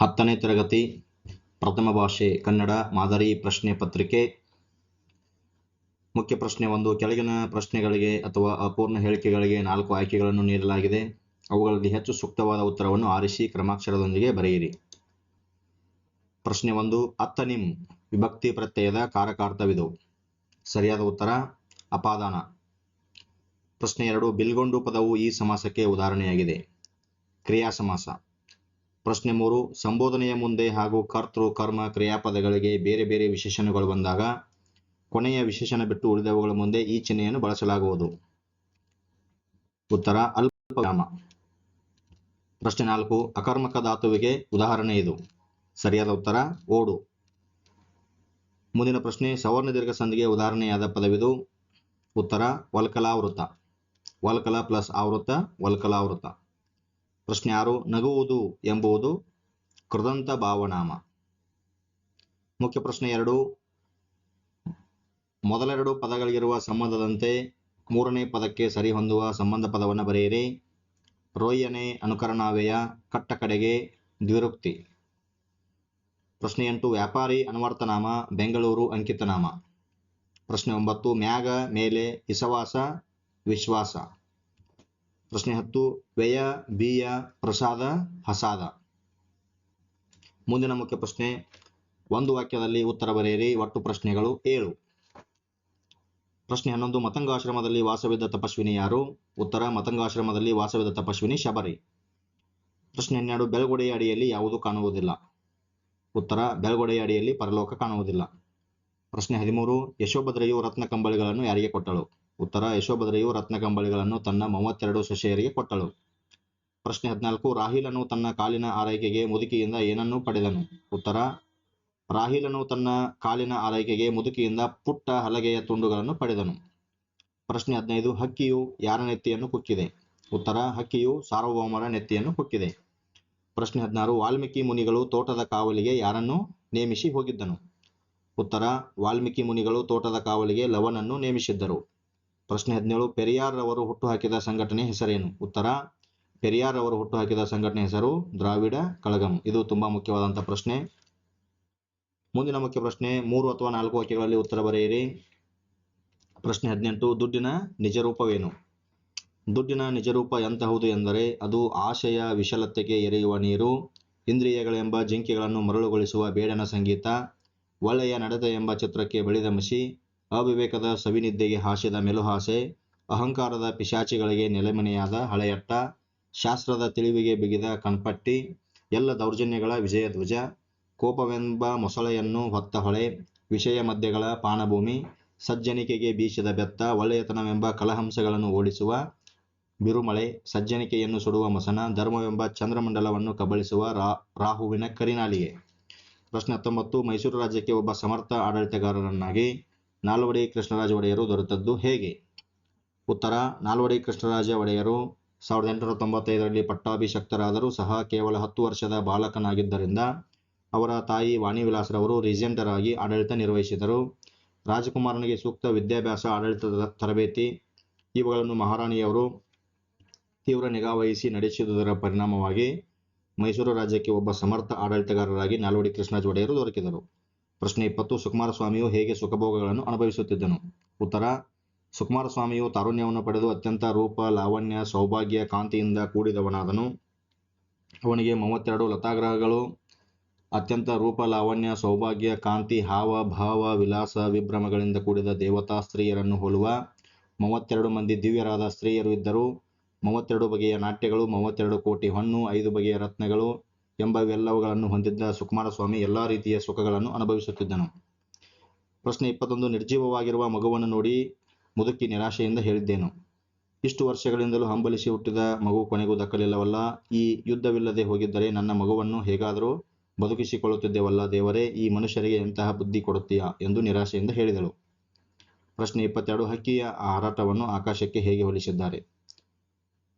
ಹತ್ತನೇ ತರಗತಿ, ಪ್ರಥಮ ಭಾಷೆ, ಕನ್ನಡ, ಮಾದರಿ ಪ್ರಶ್ನೆ ಪತ್ರಿಕೆ. ಮುಖ್ಯ ಪ್ರಶ್ನೆ ಒಂದು, ಕೆಳಗಿನ ಪ್ರಶ್ನೆಗಳಿಗೆ ಅಥವಾ ಅಪೂರ್ಣ ಹೇಳಿಕೆಗಳಿಗೆ ನಾಲ್ಕು ಆಯ್ಕೆಗಳನ್ನು ನೀಡಲಾಗಿದೆ. ಅವುಗಳಲ್ಲಿ ಹೆಚ್ಚು ಸೂಕ್ತವಾದ ಉತ್ತರವನ್ನು ಆರಿಸಿ ಕ್ರಮಾಕ್ಷರದೊಂದಿಗೆ ಬರೆಯಿರಿ. ಪ್ರಶ್ನೆ ಒಂದು ಅತ್ತನಿಂ ವಿಭಕ್ತಿ ಪ್ರತ್ಯಯದ ಕಾರಕಾರ್ಥವಿದು. ಸರಿಯಾದ ಉತ್ತರ, ಅಪಾದಾನ. ಪ್ರಶ್ನೆ ಎರಡು, ಬಿಲ್ಗೊಂಡು ಪದವು ಈ ಸಮಾಸಕ್ಕೆ ಉದಾಹರಣೆಯಾಗಿದೆ. ಕ್ರಿಯಾ ಸಮಾಸ ಪ್ರಶ್ನೆ ಮೂರು, ಸಂಬೋಧನೆಯ ಮುಂದೆ ಹಾಗೂ ಕರ್ತೃ, ಕರ್ಮ, ಕ್ರಿಯಾಪದಗಳಿಗೆ ಬೇರೆ ಬೇರೆ ವಿಶೇಷಣಗಳು ಬಂದಾಗ ಕೊನೆಯ ವಿಶೇಷಣ ಬಿಟ್ಟು ಉಳಿದವುಗಳ ಮುಂದೆ ಈ ಚಿಹ್ನೆಯನ್ನು ಬಳಸಲಾಗುವುದು. ಉತ್ತರ, ಅಲ್ಪವಿರಾಮ. ಪ್ರಶ್ನೆ ನಾಲ್ಕು, ಅಕರ್ಮಕ ಧಾತುವಿಗೆ ಉದಾಹರಣೆ ಇದು. ಸರಿಯಾದ ಉತ್ತರ, ಓಡು. ಮುಂದಿನ ಪ್ರಶ್ನೆ, ಸವರ್ಣ ದೀರ್ಘ ಸಂಧಿಗೆ ಉದಾಹರಣೆಯಾದ ಪದವಿದು. ಉತ್ತರ ವಲ್ಕಲಾವೃತ ವಲ್ಕಲ ಪ್ಲಸ್ ಆವೃತ ವಲ್ಕಲಾವೃತ ಪ್ರಶ್ನೆ ಯಾರು ನಗುವುದು ಎಂಬುದು ಕೃದಂತ ಭಾವನಾಮ. ಮುಖ್ಯ ಪ್ರಶ್ನೆ ಎರಡು. ಮೊದಲೆರಡು ಪದಗಳಿಗಿರುವ ಸಂಬಂಧದಂತೆ ಮೂರನೇ ಪದಕ್ಕೆ ಸರಿಹೊಂದುವ ಸಂಬಂಧ ಪದವನ್ನು ಬರೆಯಿರಿ. ರೋಯ್ಯನೆ ಅನುಕರಣಾವೆಯ ಕಟ್ಟ ಕಡೆಗೆ ದ್ವಿರುಕ್ತಿ. ಪ್ರಶ್ನೆ ಎಂಟು, ವ್ಯಾಪಾರಿ, ಅನುವರ್ತನಾಮ, ಬೆಂಗಳೂರು, ಅಂಕಿತನಾಮ. ಪ್ರಶ್ನೆ ಒಂಬತ್ತು, ಮ್ಯಾಗ, ಮೇಲೆ, ಇಸವಾಸ, ವಿಶ್ವಾಸ. ಪ್ರಶ್ನೆ ಹತ್ತು ವ್ಯಯ ಬೀಯ ಪ್ರಸಾದ ಹಸಾದ ಮುಂದಿನ ಮುಖ್ಯ ಪ್ರಶ್ನೆ, ಒಂದು ವಾಕ್ಯದಲ್ಲಿ ಉತ್ತರ ಬರೆಯಿರಿ, ಒಟ್ಟು ಪ್ರಶ್ನೆಗಳು ಏಳು. ಪ್ರಶ್ನೆ ಹನ್ನೊಂದು, ಮತಂಗಾಶ್ರಮದಲ್ಲಿ ವಾಸವಿದ್ದ ತಪಸ್ವಿನಿ ಯಾರು? ಉತ್ತರ, ಮತಂಗಾಶ್ರಮದಲ್ಲಿ ವಾಸವಿದ್ದ ತಪಸ್ವಿನಿ ಶಬರಿ. ಪ್ರಶ್ನೆ ಹನ್ನೆರಡು ಬೆಳಗೊಡೆಯ ಅಡಿಯಲ್ಲಿ ಯಾವುದು ಕಾಣುವುದಿಲ್ಲ? ಉತ್ತರ ಬೆಳಗೊಡೆಯ ಅಡಿಯಲ್ಲಿ ಪರಲೋಕ ಕಾಣುವುದಿಲ್ಲ. ಪ್ರಶ್ನೆ ಹದಿಮೂರು ಯಶೋಭದ್ರೆಯು ರತ್ನ ಕಂಬಳಿಗಳನ್ನು ಯಾರಿಗೆ ಕೊಟ್ಟಳು? ಉತ್ತರ ಯಶೋಭದ್ರೆಯು ರತ್ನ ಕಂಬಳಿಗಳನ್ನು ತನ್ನ ಮೂವತ್ತೆರಡು ಸೊಸೆಯರಿಗೆ ಕೊಟ್ಟಳು. ಪ್ರಶ್ನೆ ಹದಿನಾಲ್ಕು, ರಾಹಿಲನು ತನ್ನ ಕಾಲಿನ ಆರೈಕೆಗೆ ಮುದುಕಿಯಿಂದ ಏನನ್ನು ಪಡೆದನು? ಉತ್ತರ, ರಾಹಿಲನು ತನ್ನ ಕಾಲಿನ ಆರೈಕೆಗೆ ಮುದುಕಿಯಿಂದ ಪುಟ್ಟ ಹಲಗೆಯ ತುಂಡುಗಳನ್ನು ಪಡೆದನು. ಪ್ರಶ್ನೆ ಹದಿನೈದು, ಹಕ್ಕಿಯು ಯಾರ ನೆತ್ತಿಯನ್ನು ಕುಕ್ಕಿದೆ ಉತ್ತರ, ಹಕ್ಕಿಯು ಸಾರ್ವಭೌಮರ ನೆತ್ತಿಯನ್ನು ಕುಕ್ಕಿದೆ ಪ್ರಶ್ನೆ ಹದಿನಾರು, ವಾಲ್ಮೀಕಿ ಮುನಿಗಳು ತೋಟದ ಕಾವಲಿಗೆ ಯಾರನ್ನು ನೇಮಿಸಿ ಹೋಗಿದ್ದನು? ಉತ್ತರ, ವಾಲ್ಮೀಕಿ ಮುನಿಗಳು ತೋಟದ ಕಾವಲಿಗೆ ಲವನನ್ನು ನೇಮಿಸಿದ್ದರು. ಪ್ರಶ್ನೆ ಹದಿನೇಳು, ಪೆರಿಯಾರ್ ಅವರು ಹುಟ್ಟುಹಾಕಿದ ಸಂಘಟನೆ ಹೆಸರೇನು? ಉತ್ತರ, ಪೆರಿಯಾರ್ ಅವರು ಹುಟ್ಟುಹಾಕಿದ ಸಂಘಟನೆ ಹೆಸರು ದ್ರಾವಿಡ ಕಳಗಂ. ಇದು ತುಂಬಾ ಮುಖ್ಯವಾದಂತಹ ಪ್ರಶ್ನೆ. ಮುಂದಿನ ಮುಖ್ಯ ಪ್ರಶ್ನೆ, ಮೂರು ಅಥವಾ ನಾಲ್ಕು ವಾಕ್ಯಗಳಲ್ಲಿ ಉತ್ತರ ಬರೆಯಿರಿ. ಪ್ರಶ್ನೆ ಹದಿನೆಂಟು, ದುಡ್ಡಿನ ನಿಜರೂಪವೇನು? ದುಡ್ಡಿನ ನಿಜರೂಪ ಎಂತಹುದು ಎಂದರೆ, ಅದು ಆಶಯ ವಿಶಲತೆಗೆ ಎರೆಯುವ ನೀರು, ಇಂದ್ರಿಯಗಳೆಂಬ ಜಿಂಕೆಗಳನ್ನು ಮರಳುಗೊಳಿಸುವ ಬೇಡನ ಸಂಗೀತ ಒಳ್ಳೆಯ ನಡತೆ ಎಂಬ ಚಿತ್ರಕ್ಕೆ ಬೆಳೆದ ಮಸಿ ಅವಿವೇಕದ ಸವಿನಿದ್ದೆಗೆ ಹಾಸಿದ ಮೆಲುಹಾಸೆ, ಅಹಂಕಾರದ ಪಿಶಾಚಿಗಳಿಗೆ ನೆಲೆಮನೆಯಾದ ಹಳೆಯಟ್ಟ, ಶಾಸ್ತ್ರದ ತಿಳಿವಿಗೆ ಬಿಗಿದ ಕಣ್ಪಟ್ಟಿ, ಎಲ್ಲ ದೌರ್ಜನ್ಯಗಳ ವಿಜಯಧ್ವಜ ಕೋಪವೆಂಬ ಮೊಸಳೆಯನ್ನು ಹೊತ್ತ ಹೊಳೆ, ವಿಷಯ ಮಧ್ಯಗಳ ಪಾನಭೂಮಿ, ಸಜ್ಜನಿಕೆಗೆ ಬೀಸಿದ ಬೆತ್ತ, ಒಳ್ಳೆಯತನವೆಂಬ ಕಲಹಂಸಗಳನ್ನು ಓಡಿಸುವ ಬಿರುಮಳೆ, ಸಜ್ಜನಿಕೆಯನ್ನು ಸುಡುವ ಮಸನ, ಧರ್ಮವೆಂಬ ಚಂದ್ರಮಂಡಲವನ್ನು ಕಬಳಿಸುವ ರಾ, ರಾಹುವಿನ ಕರಿನಾಲಿಗೆ ಪ್ರಶ್ನೆ ಹತ್ತೊಂಬತ್ತು, ಮೈಸೂರು ರಾಜ್ಯಕ್ಕೆ ಒಬ್ಬ ಸಮರ್ಥ ಆಡಳಿತಗಾರರನ್ನಾಗಿ ನಾಲ್ವಡಿ ಕೃಷ್ಣರಾಜ ಒಡೆಯರು ದೊರೆತದ್ದು ಹೇಗೆ? ಉತ್ತರ, ನಾಲ್ವಡಿ ಕೃಷ್ಣರಾಜ ಒಡೆಯರು ಸಾವಿರದ ಎಂಟುನೂರ ತೊಂಬತ್ತೈದರಲ್ಲಿ ಪಟ್ಟಾಭಿಷಕ್ತರಾದರೂ ಸಹ ಕೇವಲ ಹತ್ತು ವರ್ಷದ ಬಾಲಕನಾಗಿದ್ದರಿಂದ ಅವರ ತಾಯಿ ವಾಣಿವಿಲಾಸರವರು ರೀಜೆಂಟರಾಗಿ ಆಡಳಿತ ನಿರ್ವಹಿಸಿದರು. ರಾಜಕುಮಾರನಿಗೆ ಸೂಕ್ತ ವಿದ್ಯಾಭ್ಯಾಸ ಆಡಳಿತದ ತರಬೇತಿ, ಇವುಗಳನ್ನು ಮಹಾರಾಣಿಯವರು ತೀವ್ರ ನಿಗಾವಹಿಸಿ ನಡೆಸಿದುದರ ಪರಿಣಾಮವಾಗಿ ಮೈಸೂರು ರಾಜ್ಯಕ್ಕೆ ಒಬ್ಬ ಸಮರ್ಥ ಆಡಳಿತಗಾರರಾಗಿ ನಾಲ್ವಡಿ ಕೃಷ್ಣರಾಜ ಒಡೆಯರು ದೊರಕಿದರು. ಪ್ರಶ್ನೆ ಇಪ್ಪತ್ತು ಸುಕುಮಾರ ಸ್ವಾಮಿಯು ಹೇಗೆ ಸುಖಭೋಗಗಳನ್ನು ಅನುಭವಿಸುತ್ತಿದ್ದನು? ಉತ್ತರ ಸುಕುಮಾರ ಸ್ವಾಮಿಯು ತಾರುಣ್ಯವನ್ನು ಪಡೆದು ಅತ್ಯಂತ ರೂಪ, ಲಾವಣ್ಯ, ಸೌಭಾಗ್ಯ, ಕಾಂತಿಯಿಂದ ಕೂಡಿದವನಾದನು. ಅವನಿಗೆ ಮೂವತ್ತೆರಡು ಲತಾಗ್ರಹಗಳು, ಅತ್ಯಂತ ರೂಪ, ಲಾವಣ್ಯ, ಸೌಭಾಗ್ಯ, ಕಾಂತಿ, ಹಾವ, ಭಾವ, ವಿಲಾಸ, ವಿಭ್ರಮಗಳಿಂದ ಕೂಡಿದ ದೇವತಾ ಸ್ತ್ರೀಯರನ್ನು ಹೋಲುವ ಮೂವತ್ತೆರಡು ಮಂದಿ ದಿವ್ಯರಾದ ಸ್ತ್ರೀಯರು ಇದ್ದರು. ಮೂವತ್ತೆರಡು ಬಗೆಯ ನಾಟ್ಯಗಳು, ಮೂವತ್ತೆರಡು ಕೋಟಿ ಹಣ್ಣು, ಐದು ಬಗೆಯ ರತ್ನಗಳು ಎಂಬವೆಲ್ಲವುಗಳನ್ನು ಹೊಂದಿದ್ದ ಸುಕುಮಾರಸ್ವಾಮಿ ಎಲ್ಲಾ ರೀತಿಯ ಸುಖಗಳನ್ನು ಅನುಭವಿಸುತ್ತಿದ್ದನು. ಪ್ರಶ್ನೆ ಇಪ್ಪತ್ತೊಂದು, ನಿರ್ಜೀವವಾಗಿರುವ ಮಗುವನ್ನು ನೋಡಿ ಮುದುಕಿ ನಿರಾಶೆಯಿಂದ ಹೇಳಿದ್ದೇನು. ಇಷ್ಟು ವರ್ಷಗಳಿಂದಲೂ ಹಂಬಲಿಸಿ ಹುಟ್ಟಿದ ಮಗು ಕೊನೆಗೂ ದಕ್ಕಲಿಲ್ಲವಲ್ಲ. ಈ ಯುದ್ಧವಿಲ್ಲದೆ ಹೋಗಿದ್ದರೆ ನನ್ನ ಮಗುವನ್ನು ಹೇಗಾದರೂ ಬದುಕಿಸಿಕೊಳ್ಳುತ್ತಿದ್ದೇವಲ್ಲ ದೇವರೇ, ಈ ಮನುಷ್ಯರಿಗೆ ಎಂತಹ ಬುದ್ಧಿ ಕೊಡುತ್ತೀಯಾ ಎಂದು ನಿರಾಶೆಯಿಂದ ಹೇಳಿದಳು. ಪ್ರಶ್ನೆ ಇಪ್ಪತ್ತೆರಡು, ಹಕ್ಕಿಯ ಹಾರಾಟವನ್ನು ಆಕಾಶಕ್ಕೆ ಹೇಗೆ ಹೋಲಿಸಿದ್ದಾರೆ?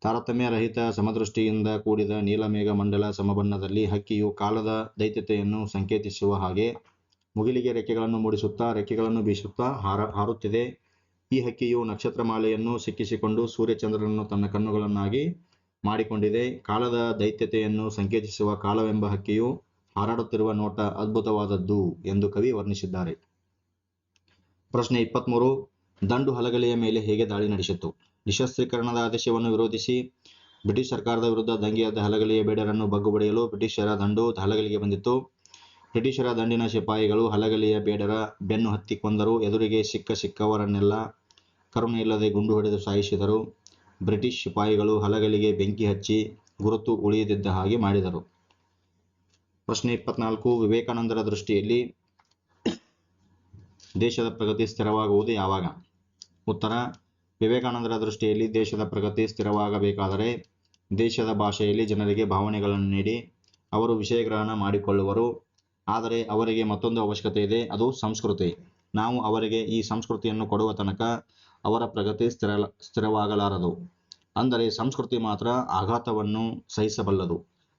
ತಾರತಮ್ಯ ರಹಿತ ಸಮದೃಷ್ಟಿಯಿಂದ ಕೂಡಿದ ನೀಲಮೇಘ ಮಂಡಲ ಸಮಬಣ್ಣದಲ್ಲಿ ಹಕ್ಕಿಯು ಕಾಲದ ದೈತ್ಯತೆಯನ್ನು ಸಂಕೇತಿಸುವ ಹಾಗೆ ಮುಗಿಲಿಗೆ ರೆಕ್ಕೆಗಳನ್ನು ಮೂಡಿಸುತ್ತಾ ರೆಕ್ಕೆಗಳನ್ನು ಬೀಸುತ್ತಾ ಹಾರ, ಹಾರುತ್ತಿದೆ. ಈ ಹಕ್ಕಿಯು ನಕ್ಷತ್ರಮಾಲೆಯನ್ನು ಸಿಕ್ಕಿಸಿಕೊಂಡು ಸೂರ್ಯಚಂದ್ರನನ್ನು ತನ್ನ ಕಣ್ಣುಗಳನ್ನಾಗಿ ಮಾಡಿಕೊಂಡಿದೆ. ಕಾಲದ ದೈತ್ಯತೆಯನ್ನು ಸಂಕೇತಿಸುವ ಕಾಲವೆಂಬ ಹಕ್ಕಿಯು ಹಾರಾಡುತ್ತಿರುವ ನೋಟ ಅದ್ಭುತವಾದದ್ದು ಎಂದು ಕವಿ ವರ್ಣಿಸಿದ್ದಾರೆ. ಪ್ರಶ್ನೆ ಇಪ್ಪತ್ಮೂರು, ದಂಡು ಹಲಗಲಿಯ ಮೇಲೆ ಹೇಗೆ ದಾಳಿ ನಡೆಸಿತು ನಿಶಸ್ತ್ರೀಕರಣದ ಆದೇಶವನ್ನು ವಿರೋಧಿಸಿ ಬ್ರಿಟಿಷ್ ಸರ್ಕಾರದ ವಿರುದ್ಧ ದಂಗೆಯಾದ ಹಲಗಲಿಯ ಬೇಡರನ್ನು ಬಗ್ಗುಬಡಿಯಲು ಬ್ರಿಟಿಷರ ದಂಡು ಹಲಗಲಿಗೆ ಬಂದಿತ್ತು. ಬ್ರಿಟಿಷರ ದಂಡಿನ ಸಿಪಾಯಿಗಳು ಹಲಗಲಿಯ ಬೇಡರ ಬೆನ್ನು ಹತ್ತಿ ಕೊಂದರು. ಎದುರಿಗೆ ಸಿಕ್ಕ ಸಿಕ್ಕವರನ್ನೆಲ್ಲ ಕರುಣೆ ಇಲ್ಲದೆ ಗುಂಡು ಹೊಡೆದು ಸಾಯಿಸಿದರು. ಬ್ರಿಟಿಷ್ ಸಿಪಾಯಿಗಳು ಹಲಗಲಿಗೆ ಬೆಂಕಿ ಹಚ್ಚಿ ಗುರುತು ಉಳಿಯದಿದ್ದ ಹಾಗೆ ಮಾಡಿದರು. ಪ್ರಶ್ನೆ ಇಪ್ಪತ್ನಾಲ್ಕು, ವಿವೇಕಾನಂದರ ದೃಷ್ಟಿಯಲ್ಲಿ ದೇಶದ ಪ್ರಗತಿ ಸ್ಥಿರವಾಗುವುದು ಯಾವಾಗ? ಉತ್ತರ ವಿವೇಕಾನಂದರ ದೃಷ್ಟಿಯಲ್ಲಿ ದೇಶದ ಪ್ರಗತಿ ಸ್ಥಿರವಾಗಬೇಕಾದರೆ ದೇಶದ ಭಾಷೆಯಲ್ಲಿ ಜನರಿಗೆ ಭಾವನೆಗಳನ್ನು ನೀಡಿ ಅವರು ವಿಷಯ ಗ್ರಹಣ ಮಾಡಿಕೊಳ್ಳುವರು. ಆದರೆ ಅವರಿಗೆ ಮತ್ತೊಂದು ಅವಶ್ಯಕತೆ ಇದೆ, ಅದು ಸಂಸ್ಕೃತಿ. ನಾವು ಅವರಿಗೆ ಈ ಸಂಸ್ಕೃತಿಯನ್ನು ಕೊಡುವ ತನಕ ಅವರ ಪ್ರಗತಿ ಸ್ಥಿರ, ಸ್ಥಿರವಾಗಲಾರದು. ಅಂದರೆ ಸಂಸ್ಕೃತಿ ಮಾತ್ರ ಆಘಾತವನ್ನು ಸಹಿಸಬಲ್ಲದು.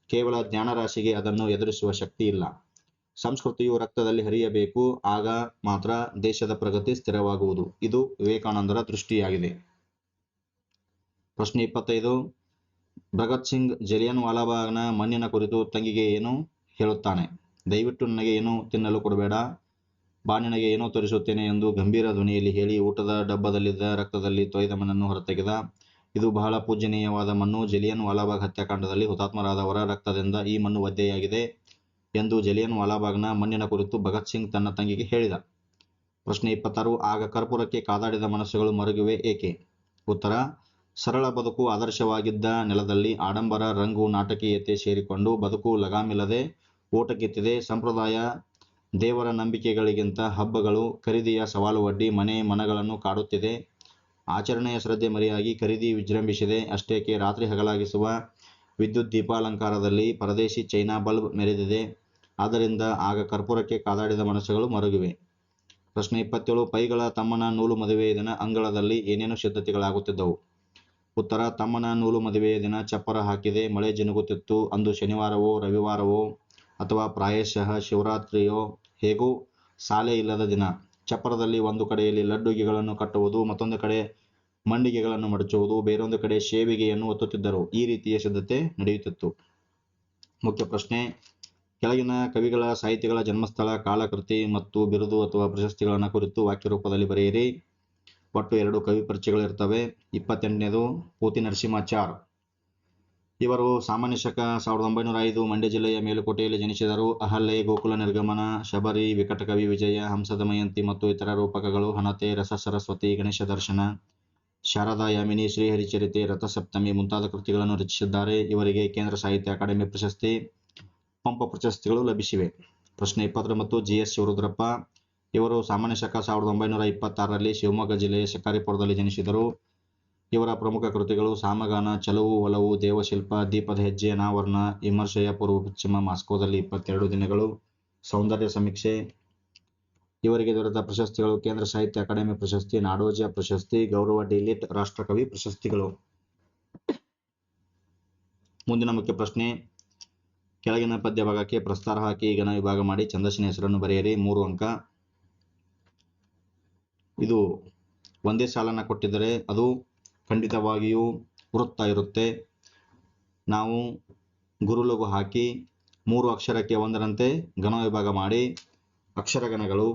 ಕೇವಲ ಜ್ಞಾನರಾಶಿಗೆ ಅದನ್ನು ಎದುರಿಸುವ ಶಕ್ತಿ ಇಲ್ಲ. ಸಂಸ್ಕೃತಿಯು ರಕ್ತದಲ್ಲಿ ಹರಿಯಬೇಕು, ಆಗ ಮಾತ್ರ ದೇಶದ ಪ್ರಗತಿ ಸ್ಥಿರವಾಗುವುದು. ಇದು ವಿವೇಕಾನಂದರ ದೃಷ್ಟಿಯಾಗಿದೆ. ಪ್ರಶ್ನೆ ಇಪ್ಪತ್ತೈದು, ಭಗತ್ ಸಿಂಗ್ ಜಲಿಯನ್ ವಾಲಾಬಾಗ್ನ ಮಣ್ಣಿನ ಕುರಿತು ತಂಗಿಗೆ ಏನು ಹೇಳುತ್ತಾನೆ? ದಯವಿಟ್ಟು ನನಗೆ ಏನು ತಿನ್ನಲು ಕೊಡಬೇಡ ಬಾಣಿನಗೆ ಏನೋ ತೋರಿಸುತ್ತೇನೆ ಎಂದು ಗಂಭೀರ ಧ್ವನಿಯಲ್ಲಿ ಹೇಳಿ ಊಟದ ಡಬ್ಬದಲ್ಲಿದ್ದ ರಕ್ತದಲ್ಲಿ ತೊಯ್ದ ಮಣ್ಣನ್ನು ಹೊರತೆಗೆದ. ಇದು ಬಹಳ ಪೂಜನೀಯವಾದ ಮಣ್ಣು. ಜಲಿಯನ್ ವಾಲಾಬಾಗ್ ಹತ್ಯಾಕಾಂಡದಲ್ಲಿ ಹುತಾತ್ಮರಾದವರ ರಕ್ತದಿಂದ ಈ ಮಣ್ಣು ಒದ್ದೆಯಾಗಿದೆ. ಎಂದು ಜಲಿಯನ್ ವಾಲಾಬಾಗ್ನ ಮಣ್ಣಿನ ಕುರಿತು ಭಗತ್ ಸಿಂಗ್ ತನ್ನ ತಂಗಿಗೆ ಹೇಳಿದ. ಪ್ರಶ್ನೆ ಇಪ್ಪತ್ತಾರು, ಆಗ ಕರ್ಪೂರಕ್ಕೆ ಕಾದಾಡಿದ ಮನಸ್ಸುಗಳು ಮರುಗಿವೆ ಏಕೆ? ಉತ್ತರ, ಸರಳ ಬದುಕು ಆದರ್ಶವಾಗಿದ್ದ ನೆಲದಲ್ಲಿ ಆಡಂಬರ, ರಂಗು, ನಾಟಕೀಯತೆ ಸೇರಿಕೊಂಡು ಬದುಕು ಲಗಾಮಿಲ್ಲದೆ ಓಟಕ್ಕಿತ್ತಿದೆ ಸಂಪ್ರದಾಯ, ದೇವರ ನಂಬಿಕೆಗಳಿಗಿಂತ ಹಬ್ಬಗಳು, ಖರೀದಿಯ ಸವಾಲು ಒಡ್ಡಿ ಮನೆ ಮನಗಳನ್ನು ಕಾಡುತ್ತಿದೆ, ಆಚರಣೆಯ ಶ್ರದ್ಧೆ ಮರೆಯಾಗಿ ಖರೀದಿ ವಿಜೃಂಭಿಸಿದೆ, ಅಷ್ಟೇಕೆ ರಾತ್ರಿ ಹಗಲಾಗಿಸುವ ವಿದ್ಯುತ್ ದೀಪಾಲಂಕಾರದಲ್ಲಿ ಪರದೇಶಿ ಚೈನಾ ಬಲ್ಬ್ ಮೆರೆದಿದೆ ಆದ್ದರಿಂದ ಆಗ ಕರ್ಪೂರಕ್ಕೆ ಕಾದಾಡಿದ ಮನಸ್ಸುಗಳು ಮರುಗಿವೆ. ಪ್ರಶ್ನೆ ಇಪ್ಪತ್ತೇಳು, ಪೈಗಳ ತಮ್ಮನ ನೂಲು ಮದುವೆಯ ದಿನ ಅಂಗಳದಲ್ಲಿ ಏನೇನು ಸಿದ್ಧತೆಗಳಾಗುತ್ತಿದ್ದವು ಉತ್ತರ, ತಮ್ಮನ ನೂಲು ಮದುವೆಯ ದಿನ ಚಪ್ಪರ ಹಾಕಿದೆ, ಮಳೆ ಜಿನುಗುತ್ತಿತ್ತು, ಅಂದು ಶನಿವಾರವೋ, ರವಿವಾರವೋ, ಅಥವಾ ಪ್ರಾಯಶಃ ಶಿವರಾತ್ರಿಯೋ, ಹೇಗೂ? ಸಾಲೆ ಇಲ್ಲದ ದಿನ. ಚಪ್ಪರದಲ್ಲಿ ಒಂದು ಕಡೆಯಲ್ಲಿ ಲಡ್ಡುಗೆಗಳನ್ನು ಕಟ್ಟುವುದು, ಮತ್ತೊಂದು ಕಡೆ ಮಂಡಿಗೆಗಳನ್ನು ಮಡಚುವುದು, ಬೇರೊಂದು ಕಡೆ ಶೇವಿಗೆಯನ್ನು ಒತ್ತುತ್ತಿದ್ದರು. ಈ ರೀತಿಯ ಸಿದ್ಧತೆ ನಡೆಯುತ್ತಿತ್ತು. ಮುಖ್ಯ ಪ್ರಶ್ನೆ ಕೆಳಗಿನ ಕವಿಗಳ ಸಾಹಿತಿಗಳ ಜನ್ಮಸ್ಥಳ, ಕಾಲಕೃತಿ ಮತ್ತು ಬಿರುದು ಅಥವಾ ಪ್ರಶಸ್ತಿಗಳನ್ನು ಕುರಿತು ವಾಕ್ಯ ರೂಪದಲ್ಲಿ ಬರೆಯಿರಿ. ಒಟ್ಟು ಎರಡು ಕವಿ ಪರಿಚಯಗಳಿರ್ತವೆ. ಇಪ್ಪತ್ತೆಂಟನೇದು ಪೂತಿ ನರಸಿಂಹಾಚಾರ್. ಇವರು ಸಾಮಾನ್ಯ ಶಕ ಸಾವಿರದ ಒಂಬೈನೂರ ಐದು ಮಂಡ್ಯ ಜಿಲ್ಲೆಯ ಮೇಲುಕೋಟೆಯಲ್ಲಿ ಜನಿಸಿದರು. ಅಹಲ್ಲೆ, ಗೋಕುಲ ನಿರ್ಗಮನ, ಶಬರಿ ವಿಕಟಕವಿ ವಿಜಯ ಹಂಸದಮಯಂತಿ ಮತ್ತು ಇತರ ರೂಪಕಗಳು ಹಣತೆ ರಸ ಸರಸ್ವತಿ, ಗಣೇಶ ದರ್ಶನ, ಶಾರದಾ ಯಾಮಿನಿ, ಶ್ರೀಹರಿಚರಿತೆ, ರಥಸಪ್ತಮಿ ಮುಂತಾದ ಕೃತಿಗಳನ್ನು ರಚಿಸಿದ್ದಾರೆ. ಇವರಿಗೆ ಕೇಂದ್ರ ಸಾಹಿತ್ಯ ಅಕಾಡೆಮಿ ಪ್ರಶಸ್ತಿ. ಪಂಪ ಪ್ರಶಸ್ತಿಗಳು ಲಭಿಸಿವೆ. ಪ್ರಶ್ನೆ ಇಪ್ಪತ್ತೊಂಬತ್ತು ಜಿ ಎಸ್ ಶಿವರುದ್ರಪ್ಪ ಇವರು ಸಾಮಾನ್ಯ ಶಕ ಸಾವಿರದ ಒಂಬೈನೂರ ಇಪ್ಪತ್ತಾರರಲ್ಲಿ ಶಿವಮೊಗ್ಗ ಜಿಲ್ಲೆಯ ಶಿಕಾರಿಪುರದಲ್ಲಿ ಜನಿಸಿದರು. ಇವರ ಪ್ರಮುಖ ಕೃತಿಗಳು ಸಾಮಗಾನ, ಚಲವು, ಒಲವು, ದೇವಶಿಲ್ಪ, ದೀಪದ ಹೆಜ್ಜೆ ಅನಾವರಣ ವಿಮರ್ಶೆಯ ಪೂರ್ವ ಪಶ್ಚಿಮ ಮಾಸ್ಕೋದಲ್ಲಿ ಇಪ್ಪತ್ತೆರಡು ದಿನಗಳು, ಸೌಂದರ್ಯ ಸಮೀಕ್ಷೆ, ಇವರಿಗೆ ದೊರೆತ ಪ್ರಶಸ್ತಿಗಳು, ಕೇಂದ್ರ ಸಾಹಿತ್ಯ ಅಕಾಡೆಮಿ ಪ್ರಶಸ್ತಿ, ನಾಡೋಜ ಪ್ರಶಸ್ತಿ, ಗೌರವ ಡಿಲಿಟ್ ರಾಷ್ಟ್ರಕವಿ ಪ್ರಶಸ್ತಿಗಳು. ಮುಂದಿನ ಮುಖ್ಯ ಪ್ರಶ್ನೆ ಕೆಳಗಿನ ಪದ್ಯ ಭಾಗಕ್ಕೆ ಪ್ರಸ್ತಾರ ಹಾಕಿ ಗಣ ವಿಭಾಗ ಮಾಡಿ ಛಂದಸ್ಸಿನ ಹೆಸರನ್ನು ಬರೆಯಿರಿ. ಮೂರು ಅಂಕ. ಇದು ಒಂದೇ ಸಾಲನ್ನು ಕೊಟ್ಟಿದ್ದರೆ ಅದು ಖಂಡಿತವಾಗಿಯೂ ವೃತ್ತ ಇರುತ್ತೆ. ನಾವು ಗುರುಲಗು ಹಾಕಿ ಮೂರು ಅಕ್ಷರಕ್ಕೆ ಒಂದರಂತೆ ಘನ ವಿಭಾಗ ಮಾಡಿ ಅಕ್ಷರಗಣಗಳು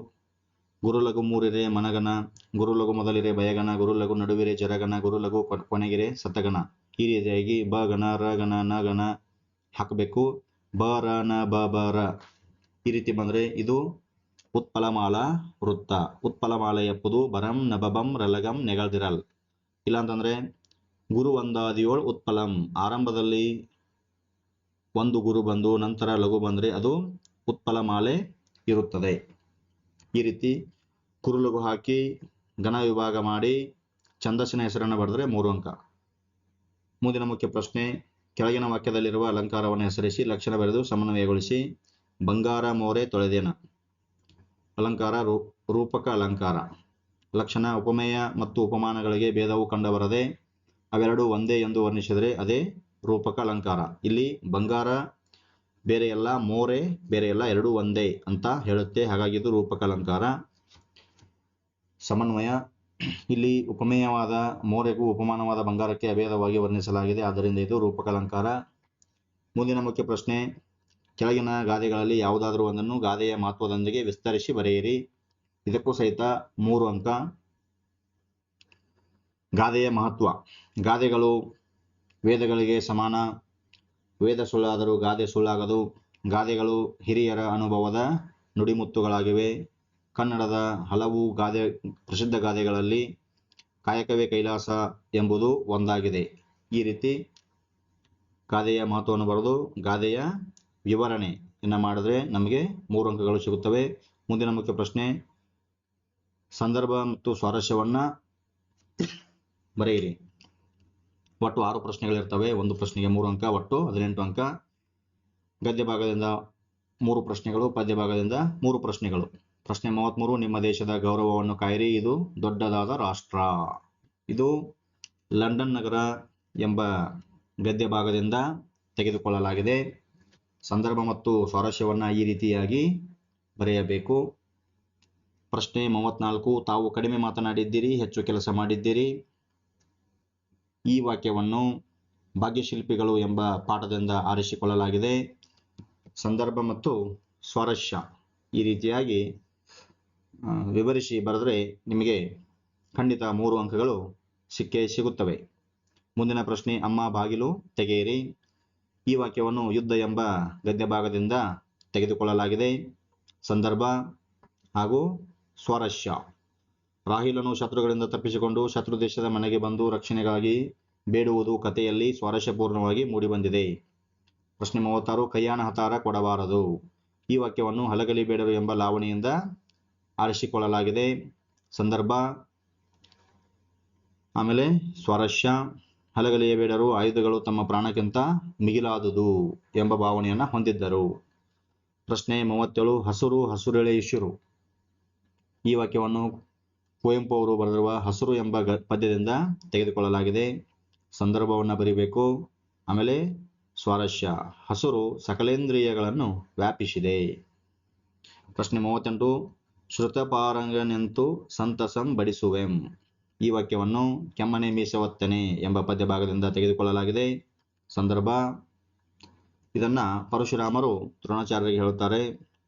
ಗುರುಲಗು ಮೂರಿರೆ ಮನಗಣ ಗುರುಲಗು ಮೊದಲಿರೆ ಭಯಗಣ ಗುರುಲಗು ನಡುವಿರೆ ಜರಗಣ ಗುರುಲಗು ಕೊನೆ- ಕೊನೆಗಿರೆ ಸತಗಣ ಈ ರೀತಿಯಾಗಿ ಬ ಗಣ ರ ಗಣ ನ ಗಣ ಹಾಕಬೇಕು. ಬ ಬಬರ. ಈ ರೀತಿ ಬಂದರೆ ಇದು ಉತ್ಪಲಮಾಲಾ ವೃತ್ತ. ಉತ್ಪಲಮಾಲ ಎಪ್ಪುದು ಬರಂ ನಬಬಂ ರಲಗಂ ನೆಗಳದಿರಲ್. ಇಲ್ಲಾಂತಂದ್ರೆ ಗುರು ಒಂದಾದಿಯೋಳ್ ಉತ್ಪಲಂ. ಆರಂಭದಲ್ಲಿ ಒಂದು ಗುರು ಬಂದು ನಂತರ ಲಘು ಬಂದರೆ ಅದು ಉತ್ಪಲಮಾಲೆ ಇರುತ್ತದೆ. ಈ ರೀತಿ ಕುರುಲಘು ಹಾಕಿ ಘನ ವಿಭಾಗ ಮಾಡಿ ಛಂದಸ್ಸಿನ ಹೆಸರನ್ನು ಬರೆದರೆ ಮೂರು ಅಂಕ. ಮುಂದಿನ ಮುಖ್ಯ ಪ್ರಶ್ನೆ ಕೆಳಗಿನ ವಾಕ್ಯದಲ್ಲಿರುವ ಅಲಂಕಾರವನ್ನು ಹೆಸರಿಸಿ, ಲಕ್ಷಣ ಬರೆದು ಸಮನ್ವಯಗೊಳಿಸಿ, ಬಂಗಾರ ಮೋರೆ ತೊಳೆದೇನ. ಅಲಂಕಾರ ರೂಪಕ ಅಲಂಕಾರ. ಲಕ್ಷಣ, ಉಪಮೇಯ ಮತ್ತು ಉಪಮಾನಗಳಿಗೆ ಭೇದವು ಕಂಡುಬರದೆ ಅವೆರಡೂ ಒಂದೇ ಎಂದು ವರ್ಣಿಸಿದರೆ ಅದೇ ರೂಪಕ ಅಲಂಕಾರ. ಇಲ್ಲಿ ಬಂಗಾರ, ಬೇರೆ ಎಲ್ಲ, ಮೋರೆ, ಬೇರೆ ಎಲ್ಲ ಎರಡೂ ಒಂದೇ ಅಂತ ಹೇಳುತ್ತೆ. ಹಾಗಾಗಿ ಇದು ರೂಪಕ ಅಲಂಕಾರ. ಸಮನ್ವಯ ಇಲ್ಲಿ ಉಪಮೇಯವಾದ, ಮೋರೆಗೂ ಉಪಮಾನವಾದ ಬಂಗಾರಕ್ಕೆ ಅಭೇದವಾಗಿ ವರ್ಣಿಸಲಾಗಿದೆ. ಆದ್ದರಿಂದ ಇದು ರೂಪಕ ಅಲಂಕಾರ ಮುಂದಿನ ಮುಖ್ಯ ಪ್ರಶ್ನೆ, ಕೆಳಗಿನ ಗಾದೆಗಳಲ್ಲಿ ಯಾವುದಾದರೂ ಒಂದನ್ನು ಗಾದೆಯ ಮಹತ್ವದೊಂದಿಗೆ ವಿಸ್ತರಿಸಿ ಬರೆಯಿರಿ. ಇದಕ್ಕೂ ಸಹಿತ ಮೂರು ಅಂಕ. ಗಾದೆಯ ಮಹತ್ವ. ಗಾದೆಗಳು ವೇದಗಳಿಗೆ ಸಮಾನ. ವೇದ ಸುಳ್ಳಾದರೂ ಗಾದೆ ಸುಳ್ಳಾಗದು. ಗಾದೆಗಳು ಹಿರಿಯರ ಅನುಭವದ ನುಡಿಮುತ್ತುಗಳಾಗಿವೆ. ಕನ್ನಡದ ಹಲವು ಗಾದೆ, ಪ್ರಸಿದ್ಧ ಗಾದೆಗಳಲ್ಲಿ ಕಾಯಕವೇ ಕೈಲಾಸ ಎಂಬುದು ಒಂದಾಗಿದೆ. ಈ ರೀತಿ ಗಾದೆಯ ಮಹತ್ವವನ್ನು ಬರೆದು ಗಾದೆಯ ವಿವರಣೆಯನ್ನು ಮಾಡಿದ್ರೆ ನಮಗೆ ಮೂರು ಅಂಕಗಳು ಸಿಗುತ್ತವೆ. ಮುಂದಿನ ಮುಖ್ಯ ಪ್ರಶ್ನೆ, ಸಂದರ್ಭ ಮತ್ತು ಸ್ವಾರಸ್ಯವನ್ನು ಬರೆಯಿರಿ. ಒಟ್ಟು ಆರು ಪ್ರಶ್ನೆಗಳಿರ್ತವೆ. ಒಂದು ಪ್ರಶ್ನೆಗೆ ಮೂರು ಅಂಕ, ಒಟ್ಟು ಹದಿನೆಂಟು ಅಂಕ. ಗದ್ಯ ಭಾಗದಿಂದ ಮೂರು ಪ್ರಶ್ನೆಗಳು ಪದ್ಯ ಭಾಗದಿಂದ ಮೂರು ಪ್ರಶ್ನೆಗಳು. ಪ್ರಶ್ನೆ ಮೂವತ್ತ್ಮೂರು ನಿಮ್ಮ ದೇಶದ ಗೌರವವನ್ನು ಕಾಯಿರಿ. ಇದು ದೊಡ್ಡದಾದ ರಾಷ್ಟ್ರ. ಇದು ಲಂಡನ್ ನಗರ ಎಂಬ ಗದ್ಯ ಭಾಗದಿಂದ ತೆಗೆದುಕೊಳ್ಳಲಾಗಿದೆ. ಸಂದರ್ಭ ಮತ್ತು ಸ್ವಾರಸ್ಯವನ್ನು ಈ ರೀತಿಯಾಗಿ ಬರೆಯಬೇಕು. ಪ್ರಶ್ನೆ ಮೂವತ್ನಾಲ್ಕು ತಾವು ಕಡಿಮೆ ಮಾತನಾಡಿದ್ದೀರಿ, ಹೆಚ್ಚು ಕೆಲಸ ಮಾಡಿದ್ದೀರಿ. ಈ ವಾಕ್ಯವನ್ನು ಭಾಗ್ಯಶಿಲ್ಪಿಗಳು ಎಂಬ ಪಾಠದಿಂದ ಆರಿಸಿಕೊಳ್ಳಲಾಗಿದೆ. ಸಂದರ್ಭ ಮತ್ತು ಸ್ವಾರಸ್ಯ ಈ ರೀತಿಯಾಗಿ ವಿವರಿಸಿ ಬರೆದರೆ ನಿಮಗೆ ಖಂಡಿತ ಮೂರು ಅಂಕಗಳು ಸಿಕ್ಕೇ ಸಿಗುತ್ತವೆ. ಮುಂದಿನ ಪ್ರಶ್ನೆ, ಅಮ್ಮ ಬಾಗಿಲು ತೆಗೆಯಿರಿ. ಈ ವಾಕ್ಯವನ್ನು ಯುದ್ಧ ಎಂಬ ಗದ್ಯ ಭಾಗದಿಂದ ತೆಗೆದುಕೊಳ್ಳಲಾಗಿದೆ. ಸಂದರ್ಭ ಹಾಗೂ ಸ್ವಾರಸ್ಯ. ರಾಹಿಲನು ಶತ್ರುಗಳಿಂದ ತಪ್ಪಿಸಿಕೊಂಡು ಶತ್ರು ದೇಶದ ಮನೆಗೆ ಬಂದು ರಕ್ಷಣೆಗಾಗಿ ಬೇಡುವುದು ಕಥೆಯಲ್ಲಿ ಸ್ವಾರಸ್ಯಪೂರ್ಣವಾಗಿ ಮೂಡಿಬಂದಿದೆ. ಪ್ರಶ್ನೆ ಮೂವತ್ತಾರು ಕೈಯಾನ ಹತಾರ ಕೊಡಬಾರದು. ಈ ವಾಕ್ಯವನ್ನು ಹಲಗಲಿ ಬೇಡರು ಎಂಬ ಲಾವಣಿಯಿಂದ ಆರಿಸಿಕೊಳ್ಳಲಾಗಿದೆ. ಸಂದರ್ಭ. ಆಮೇಲೆ ಸ್ವಾರಸ್ಯ ಹಲಗಲಿಯ ಬೇಡರು, ಆಯುಧಗಳು ತಮ್ಮ ಪ್ರಾಣಕ್ಕಿಂತ ಮಿಗಿಲಾದುದು ಎಂಬ ಭಾವನೆಯನ್ನು ಹೊಂದಿದ್ದರು. ಪ್ರಶ್ನೆ ಮೂವತ್ತೇಳು, ಹಸುರು, ಹಸುರೆಳೆ, ಇಶುರು. ಈ ವಾಕ್ಯವನ್ನು ಕುವೆಂಪು ಅವರು ಬರೆದಿರುವ ಹಸುರು ಎಂಬ ಪದ್ಯದಿಂದ ತೆಗೆದುಕೊಳ್ಳಲಾಗಿದೆ. ಸಂದರ್ಭವನ್ನು ಬರೀಬೇಕು. ಆಮೇಲೆ ಸ್ವಾರಸ್ಯ ಹಸುರು ಸಕಲೇಂದ್ರಿಯಗಳನ್ನು ವ್ಯಾಪಿಸಿದೆ. ಪ್ರಶ್ನೆ ಮೂವತ್ತೆಂಟು ಶ್ರುತಪಾರಂಗನೆಂತು ಸಂತಸಂ ಬಡಿಸುವೆಂ. ಈ ವಾಕ್ಯವನ್ನು ಕೆಮ್ಮನೆ ಮೀಸವತ್ತನೆ ಎಂಬ ಪದ್ಯ ಭಾಗದಿಂದ ತೆಗೆದುಕೊಳ್ಳಲಾಗಿದೆ. ಸಂದರ್ಭ, ಇದನ್ನ ಪರಶುರಾಮರು ದ್ರೋಣಾಚಾರ್ಯರಿಗೆ ಹೇಳುತ್ತಾರೆ.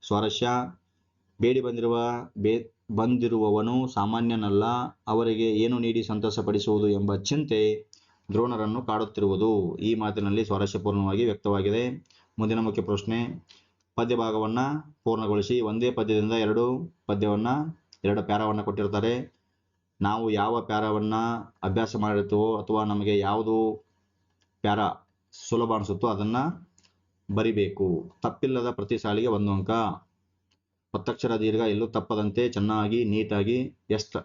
ಸ್ವಾರಸ್ಯ, ಬೇಡಿ ಬಂದಿರುವ ಬೇ, ಬಂದಿರುವವನು ಸಾಮಾನ್ಯನಲ್ಲ, ಅವರಿಗೆ ಏನು ನೀಡಿ ಸಂತಸಪಡಿಸುವುದು ಎಂಬ ಚಿಂತೆ ದ್ರೋಣರನ್ನು ಕಾಡುತ್ತಿರುವುದು. ಈ ಮಾತಿನಲ್ಲಿ ಸ್ವಾರಸ್ಯಪೂರ್ಣವಾಗಿ ವ್ಯಕ್ತವಾಗಿದೆ. ಮುಂದಿನ ಮುಖ್ಯ ಪ್ರಶ್ನೆ ಪದ್ಯ ಭಾಗವನ್ನು ಪೂರ್ಣಗೊಳಿಸಿ ಒಂದೇ ಪದ್ಯದಿಂದ ಎರಡು ಪದ್ಯವನ್ನು, ಎರಡು ಪ್ಯಾರವನ್ನು ಕೊಟ್ಟಿರ್ತಾರೆ. ನಾವು ಯಾವ ಪ್ಯಾರವನ್ನು ಅಭ್ಯಾಸ ಮಾಡಿರ್ತೀವೋ ಅಥವಾ ನಮಗೆ ಯಾವುದು ಪ್ಯಾರ ಸುಲಭ ಅನಿಸುತ್ತೋ ಅದನ್ನು ಬರಿಬೇಕು. ತಪ್ಪಿಲ್ಲದ ಪ್ರತಿ ಸಾಲಿಗೆ ಒಂದು ಅಂಕ. ಒತ್ತಕ್ಷರ ದೀರ್ಘ ಎಲ್ಲೂ ತಪ್ಪದಂತೆ ಚೆನ್ನಾಗಿ, ನೀಟಾಗಿ ಎಷ್ಟು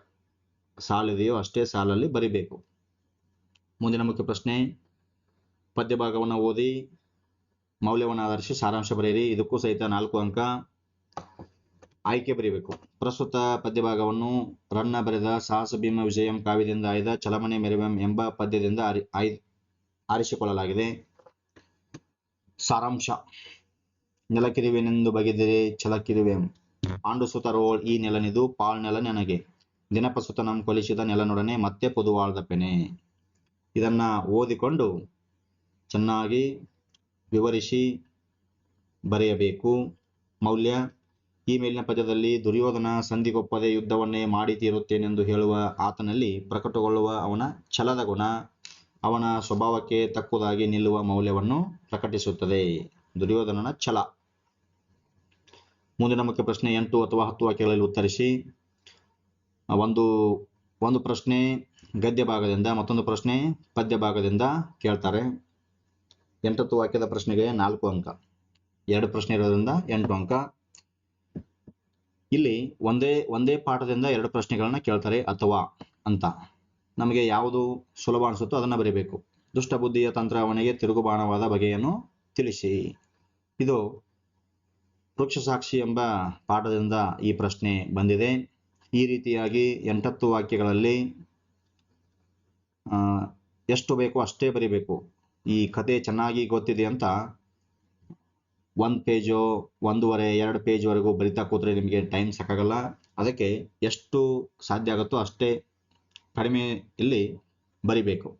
ಸಾಲಿದೆಯೋ ಅಷ್ಟೇ ಸಾಲಲ್ಲಿ ಬರಿಬೇಕು. ಮುಂದಿನ ಮುಖ್ಯ ಪ್ರಶ್ನೆ. ಪದ್ಯ ಭಾಗವನ್ನು ಓದಿ ಮೌಲ್ಯವನ್ನು ಆಧರಿಸಿ ಸಾರಾಂಶ ಬರೆಯಿರಿ. ಇದಕ್ಕೂ ಸಹಿತ ನಾಲ್ಕು ಅಂಕ ಆಯ್ಕೆ ಬರೀಬೇಕು. ಪ್ರಸ್ತುತ ಪದ್ಯಭಾಗವನ್ನು ರನ್ನ ಬರೆದ ಸಾಹಸ ಭೀಮ ವಿಜಯಂ ಕಾವ್ಯದಿಂದ ಆಯ್ದ ಚಲಮನೆ ಮೆರವಂ ಎಂಬ ಪದ್ಯದಿಂದ ಆರಿ ಆರಿಸಿಕೊಳ್ಳಲಾಗಿದೆ. ಸಾರಾಂಶ. ನೆಲಕಿರುವೆನೆಂದು ಬಗೆದಿರೆ ಛಲಕಿರುವೆಂ ಪಾಂಡು ಸುತರೋಳ್ ಈ ನೆಲನಿದು ಪಾಳ್ ನೆಲ ನನಗೆ. ದಿನಪಸುತನಂ ಕೊಲಿಸಿದ ನೆಲನೊಡನೆ ಮತ್ತೆ ಪುದುವಾಳ್ದ ಪೆನೆ. ಇದನ್ನ ಓದಿಕೊಂಡು ಚೆನ್ನಾಗಿ ವಿವರಿಸಿ ಬರೆಯಬೇಕು. ಮೌಲ್ಯ ಈ ಮೇಲಿನ ಪದ್ಯದಲ್ಲಿ ದುರ್ಯೋಧನ ಸಂಧಿಗೊಪ್ಪದೆ ಯುದ್ಧವನ್ನೇ ಮಾಡಿ ತೀರುತ್ತೇನೆಂದು ಹೇಳುವ ಆತನಲ್ಲಿ ಪ್ರಕಟಗೊಳ್ಳುವ ಅವನ ಛಲದ ಗುಣ, ಅವನ ಸ್ವಭಾವಕ್ಕೆ ತಕ್ಕುದಾಗಿ ನಿಲ್ಲುವ ಮೌಲ್ಯವನ್ನು ಪ್ರಕಟಿಸುತ್ತದೆ. ದುರ್ಯೋಧನನ ಛಲ. ಮುಂದಿನ ಮುಖ್ಯ ಪ್ರಶ್ನೆ ಎಂಟು ಅಥವಾ ಹತ್ತು ವಾಕ್ಯಗಳಲ್ಲಿ ಉತ್ತರಿಸಿ. ಒಂದು ಒಂದು ಪ್ರಶ್ನೆ ಗದ್ಯ ಭಾಗದಿಂದ ಮತ್ತೊಂದು ಪ್ರಶ್ನೆ ಪದ್ಯ ಭಾಗದಿಂದ ಕೇಳ್ತಾರೆ. ಎಂಟತ್ತು ವಾಕ್ಯದ ಪ್ರಶ್ನೆಗೆ ನಾಲ್ಕು ಅಂಕ. ಎರಡು ಪ್ರಶ್ನೆ ಇರೋದ್ರಿಂದ ಎಂಟು ಅಂಕ. ಇಲ್ಲಿ ಒಂದೇ ಒಂದೇ ಪಾಠದಿಂದ ಎರಡು ಪ್ರಶ್ನೆಗಳನ್ನ ಕೇಳ್ತಾರೆ ಅಥವಾ ಅಂತ. ನಮಗೆ ಯಾವುದು ಸುಲಭ ಅನಿಸುತ್ತೋ ಅದನ್ನ ಬರೀಬೇಕು. ದುಷ್ಟ ಬುದ್ಧಿಯ ತಂತ್ರಾವಣೆಗೆ ತಿರುಗುಬಾಣವಾದ ಬಗೆಯನ್ನು ತಿಳಿಸಿ. ಇದು ವೃಕ್ಷ ಸಾಕ್ಷಿ ಎಂಬ ಪಾಠದಿಂದ ಈ ಪ್ರಶ್ನೆ ಬಂದಿದೆ. ಈ ರೀತಿಯಾಗಿ ಎಂಟತ್ತು ವಾಕ್ಯಗಳಲ್ಲಿ ಎಷ್ಟು ಬೇಕೋ ಅಷ್ಟೇ ಬರಿಬೇಕು. ಈ ಕತೆ ಚೆನ್ನಾಗಿ ಗೊತ್ತಿದೆ ಅಂತ ಒಂದು ಪೇಜು, ಒಂದೂವರೆ, ಎರಡು ಪೇಜ್ವರೆಗೂ ಬರಿತಾ ಕೂತ್ರೆ ನಿಮಗೆ ಟೈಮ್ ಸಾಕಾಗಲ್ಲ. ಅದಕ್ಕೆ ಎಷ್ಟು ಸಾಧ್ಯ ಆಗುತ್ತೋ ಅಷ್ಟೇ ಕಡಿಮೆ ಇಲ್ಲಿ ಬರಿಬೇಕು.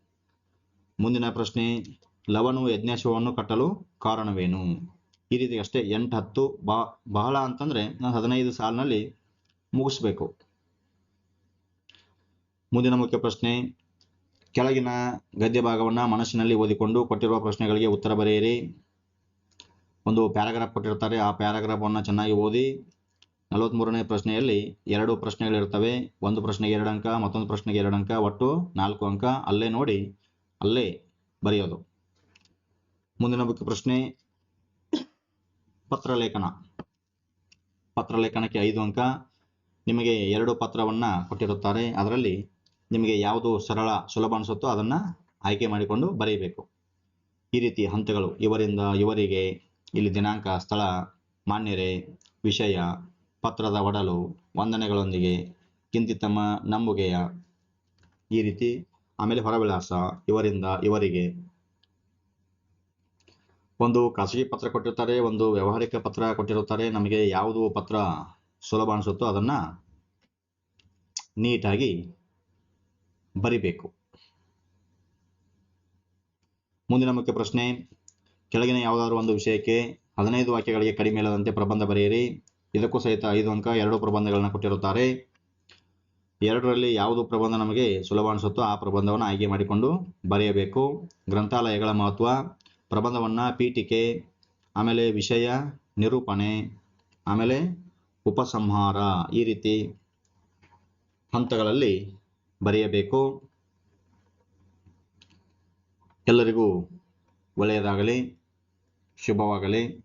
ಮುಂದಿನ ಪ್ರಶ್ನೆ, ಲವನು ಯಜ್ಞಾಶವನ್ನು ಕಟ್ಟಲು ಕಾರಣವೇನು? ಈ ರೀತಿ ಅಷ್ಟೇ ಎಂಟು ಹತ್ತು ಬಾ, ಬಹಳ ಅಂತಂದ್ರೆ ನಾನು ಹದಿನೈದು ಸಾಲಿನಲ್ಲಿ ಮುಗಿಸ್ಬೇಕು. ಮುಂದಿನ ಮುಖ್ಯ ಪ್ರಶ್ನೆ ಕೆಳಗಿನ ಗದ್ಯ ಭಾಗವನ್ನ ಮನಸ್ಸಿನಲ್ಲಿ ಓದಿಕೊಂಡು ಕೊಟ್ಟಿರುವ ಪ್ರಶ್ನೆಗಳಿಗೆ ಉತ್ತರ ಬರೆಯಿರಿ. ಒಂದು ಪ್ಯಾರಾಗ್ರಾಫ್ ಕೊಟ್ಟಿರ್ತಾರೆ. ಆ ಪ್ಯಾರಾಗ್ರಾಫ್ ಅನ್ನ ಚೆನ್ನಾಗಿ ಓದಿ ನಲವತ್ತ್ಮೂರನೇ ಪ್ರಶ್ನೆಯಲ್ಲಿ ಎರಡು ಪ್ರಶ್ನೆಗಳಿರ್ತವೆ ಒಂದು ಪ್ರಶ್ನೆಗೆ ಎರಡು ಅಂಕ, ಮತ್ತೊಂದು ಪ್ರಶ್ನೆಗೆ ಎರಡು ಅಂಕ, ಒಟ್ಟು ನಾಲ್ಕು ಅಂಕ. ಅಲ್ಲೇ ನೋಡಿ, ಅಲ್ಲೇ ಬರೆಯೋದು. ಮುಂದಿನ ಮುಖ್ಯ ಪ್ರಶ್ನೆ ಪತ್ರಲೇಖನ ಪತ್ರಲೇಖನಕ್ಕೆ ಐದು ಅಂಕ. ನಿಮಗೆ ಎರಡು ಪತ್ರವನ್ನ ಕೊಟ್ಟಿರುತ್ತಾರೆ. ಅದರಲ್ಲಿ ನಿಮಗೆ ಯಾವುದು ಸರಳ ಸುಲಭ ಅನಿಸುತ್ತೋ ಅದನ್ನ ಆಯ್ಕೆ ಮಾಡಿಕೊಂಡು ಬರೀಬೇಕು. ಈ ರೀತಿ ಹಂತಗಳು ಇವರಿಂದ ಇವರಿಗೆ ಇಲ್ಲಿ ದಿನಾಂಕ, ಸ್ಥಳ, ಮಾನ್ಯರೆ, ವಿಷಯ, ಪತ್ರದ ಒಡಲು, ವಂದನೆಗಳೊಂದಿಗೆ ಕಿಂತಿತಮ್ಮ ನಂಬುಗೆಯ ಈ ರೀತಿ ಆಮೇಲೆ ಹೊರವಿಳಾಸ ಇವರಿಂದ ಇವರಿಗೆ. ಒಂದು ಖಾಸಗಿ ಪತ್ರ ಕೊಟ್ಟಿರ್ತಾರೆ, ಒಂದು ವ್ಯವಹಾರಿಕ ಪತ್ರ ಕೊಟ್ಟಿರುತ್ತಾರೆ. ನಮಗೆ ಯಾವುದು ಪತ್ರ ಸುಲಭ ಅನಿಸುತ್ತೋ ಅದನ್ನ ನೀಟಾಗಿ ಬರಿಬೇಕು. ಮುಂದಿನ ಮುಖ್ಯ ಪ್ರಶ್ನೆ, ಕೆಳಗಿನ ಯಾವುದಾದ್ರು ಒಂದು ವಿಷಯಕ್ಕೆ ಹದಿನೈದು ವಾಕ್ಯಗಳಿಗೆ ಕಡಿಮೆ ಇಲ್ಲದಂತೆ ಪ್ರಬಂಧ ಬರೆಯಿರಿ. ಇದಕ್ಕೂ ಸಹಿತ ಐದು ಅಂಕ, ಎರಡು ಪ್ರಬಂಧಗಳನ್ನ ಕೊಟ್ಟಿರುತ್ತಾರೆ. ಎರಡರಲ್ಲಿ ಯಾವುದು ಪ್ರಬಂಧ ನಮಗೆ ಸುಲಭ ಅನಿಸುತ್ತೋ ಆ ಪ್ರಬಂಧವನ್ನು ಆಯ್ಕೆ ಮಾಡಿಕೊಂಡು ಬರೆಯಬೇಕು. ಗ್ರಂಥಾಲಯಗಳ ಮಹತ್ವ, ಪ್ರಬಂಧವನ್ನ ಪೀಠಿಕೆ, ಆಮೇಲೆ ವಿಷಯ, ನಿರೂಪಣೆ, ಆಮೇಲೆ ಉಪಸಂಹಾರ ಈ ರೀತಿ ಹಂತಗಳಲ್ಲಿ ಬರೆಯಬೇಕು. ಎಲ್ಲರಿಗೂ ಒಳ್ಳೆಯದಾಗಲಿ ಶುಭವಾಗಲಿ.